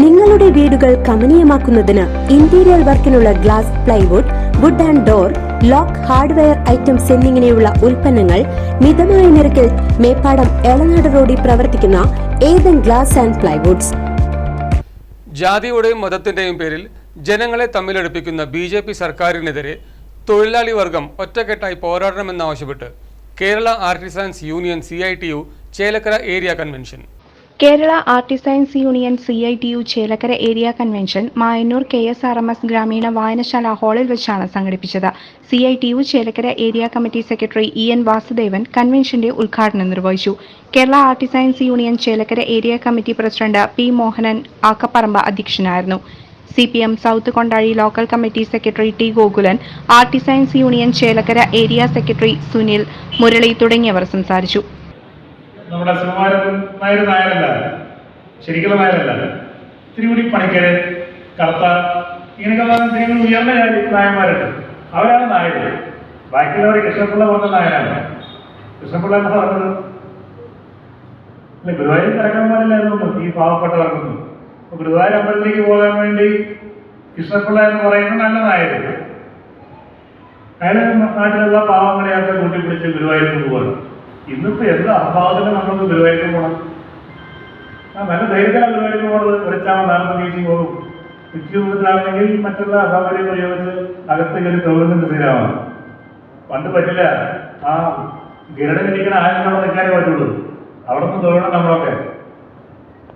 നിങ്ങളുടെ വീടുകൾ കമനീയമാക്കുന്നതിന് interior വർക്കിനുള്ള glass plywood wood and door lock hardware items എന്നിങ്ങനെയുള്ള ഉൽപ്പന്നങ്ങൾ മിതമായ നിരക്കിൽ മേപ്പാടം എളനാട് റോഡിൽ പ്രവർത്തിക്കുന്ന ഏതൻ ഗ്ലാസ് ആൻഡ് പ്ലൈവുഡ്സ് ജാതിയുടെയും മതത്തിന്റെയും പേരിൽ ജനങ്ങളെ തമ്മിലടുപ്പിക്കുന്ന ബി ജെ പി സർക്കാരിനെതിരെ തൊഴിലാളി വർഗം ഒറ്റക്കെട്ടായി പോരാടണമെന്നാവശ്യപ്പെട്ട് Kerala artisans union C I T U Chelakkara area convention. Kerala artisans union C I T U Chelakkara area convention Mayannur K S R M S ഗ്രാമീണ വായനശാല ഹാളിൽ വെച്ചാണ് സംഘടിപ്പിച്ചത്. C I T U Chelakkara area committee secretary E N Vasudevan കൺവെൻഷന്റെ ഉദ്ഘാടനം നിർവഹിച്ചു. Kerala artisans union Chelakkara area committee president P Mohanan Akkaparamba അധ്യക്ഷനായിരുന്നു. C P M south Kondazhi local committee secretary T Gokulan artisans union Chelakkara area secretary Sunil Murali തുടങ്ങിയവർ സംസാരിച്ചു. നമ്മുടെ സുകുമാരൻ നായർ നായരല്ല. ശരിക്കുള്ള നായരല്ല. തിരുമുടി പണിക്കര് കർത്ത ഇങ്ങനെയൊക്കെ ഇത്തിരി കൂടി ഉയർന്ന നായന്മാരുണ്ട്. അവരാണ് നായർ ബാക്കിയുള്ളവർ കൃഷ്ണപിള്ള പറഞ്ഞ നായരാണ്. കൃഷ്ണപിള്ള എന്താ പറഞ്ഞത്? അല്ല ഗുരുവായൂർ കിടക്കാൻ പാടില്ലായിരുന്നു ഈ പാവപ്പെട്ടവർക്കൊന്നും അപ്പൊ ഗുരുവായൂർ അമ്പലത്തിലേക്ക് പോകാൻ വേണ്ടി കൃഷ്ണപിള്ള എന്ന് പറയുന്ന നല്ല നായര്. അയാൾ നാട്ടിലുള്ള പാവങ്ങളെയൊക്കെ കൂട്ടിപ്പിടിച്ച് ഗുരുവായൂർക്ക് പോവാണ്. ഇന്നിപ്പോ എന്ത് അഭാവത്തിന് നമ്മൾ ഗുരുവായൂർ പോകണം ആ നല്ല ധൈര്യത്തിലാണ് ഗുരുവായൂർ പോണത്. നാളെ വീട്ടിൽ പോകും. ഉച്ചയൂട്ടത്തിലാണെങ്കിൽ മറ്റുള്ള സൗകര്യം ഉപയോഗിച്ച് അകത്ത് കയറി ഗവൺമെന്റ് സ്ഥിരമാണ് പണ്ട് പറ്റില്ല. ആ ഗരുഡൻ ഇരിക്കുന്ന ആരും അവിടെ നിൽക്കാനേ പറ്റുള്ളൂ. അവിടെ നിന്ന് തൊഴണം നമ്മളൊക്കെ.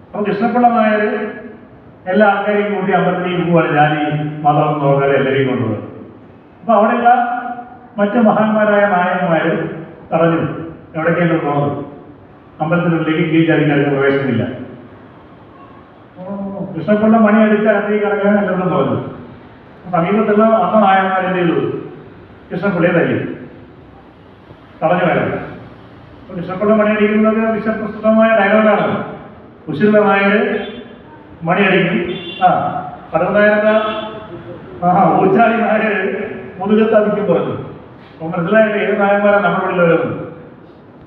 അപ്പൊ കൃഷ്ണപിള്ള നായർ എല്ലാ ആൾക്കാരെയും കൂട്ടി അമ്പലത്തിലേക്ക് പോവാണ് ജാതി മതം നോക്കാതെ എല്ലാവരെയും കൊണ്ടുപോകുന്നത് അപ്പൊ അവിടെയുള്ള മറ്റ് മഹാന്മാരായ നായകന്മാര് തടഞ്ഞു. എവിടേക്കെങ്കിലും പോകുന്നത് അമ്പലത്തിനുള്ളിലേക്ക് കീഴ്ചാരിക്കാർക്ക് പ്രവേശനമില്ല. കൃഷ്ണപിള്ള മണി അടിച്ച അതി കിടക്കാൻ എല്ലാവരും പറഞ്ഞു സമീപത്തുള്ള അന്ന നായന്മാരെന്ത് ചെയ്തു കൃഷ്ണപിള്ളയെ തല്ലി. തടഞ്ഞു വരാം കൃഷ്ണപിള്ള മണി അടിക്കുന്നത് വിശ്വപ്രസിദ്ധമായ ഡയലോഗാണ്. കുശില നായർ മണി അടിക്കും. ആ കടൽ നായരെന്താ ആ ഊച്ചാളി നായർ മുതുകത്ത് അധികം പറഞ്ഞു. അപ്പൊ മനസ്സിലായിട്ട് ഏത് നായന്മാരാണ് നമ്മുടെ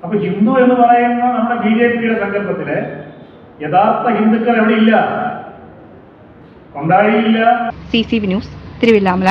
അപ്പൊ ഹിന്ദു എന്ന് പറയുന്ന നമ്മുടെ ബി ജെ പിയുടെ സങ്കല്പത്തിൽ യഥാർത്ഥ ഹിന്ദുക്കൾ എവിടെ ഇല്ല കൊണ്ടാഴിയില്ല. C C V news Thiruvilwamala.